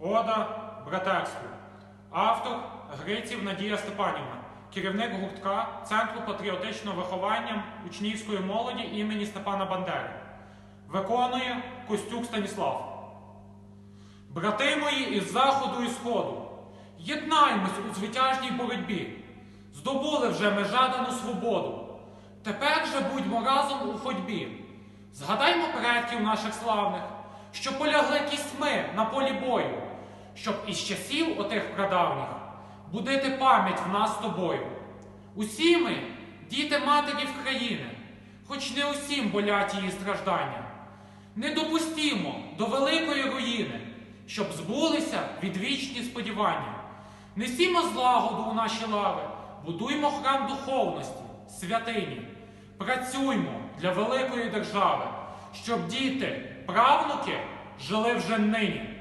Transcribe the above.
Ода братерству. Автор Гриців Надія Степанівна, керівник гуртка Центру патріотичного виховання учнівської молоді імені Степана Бандери. Виконує Костюк Станіслав. Брати мої із заходу і сходу, єднаймось у звитяжній боротьбі. Здобули вже ми жадану свободу. Тепер же будьмо разом у ходьбі. Згадаймо предків наших славних, що полягли кістьми на полі бою, щоб із часів отих прадавніх будити пам'ять в нас тобою. Усі ми діти матерів країни, хоч не усім болять її страждання. Не допустімо до великої руїни, щоб збулися відвічні сподівання. Несімо злагоду у наші лави, будуймо храм духовності, святині, працюймо для великої держави, щоб діти, правнуки жили вже нині.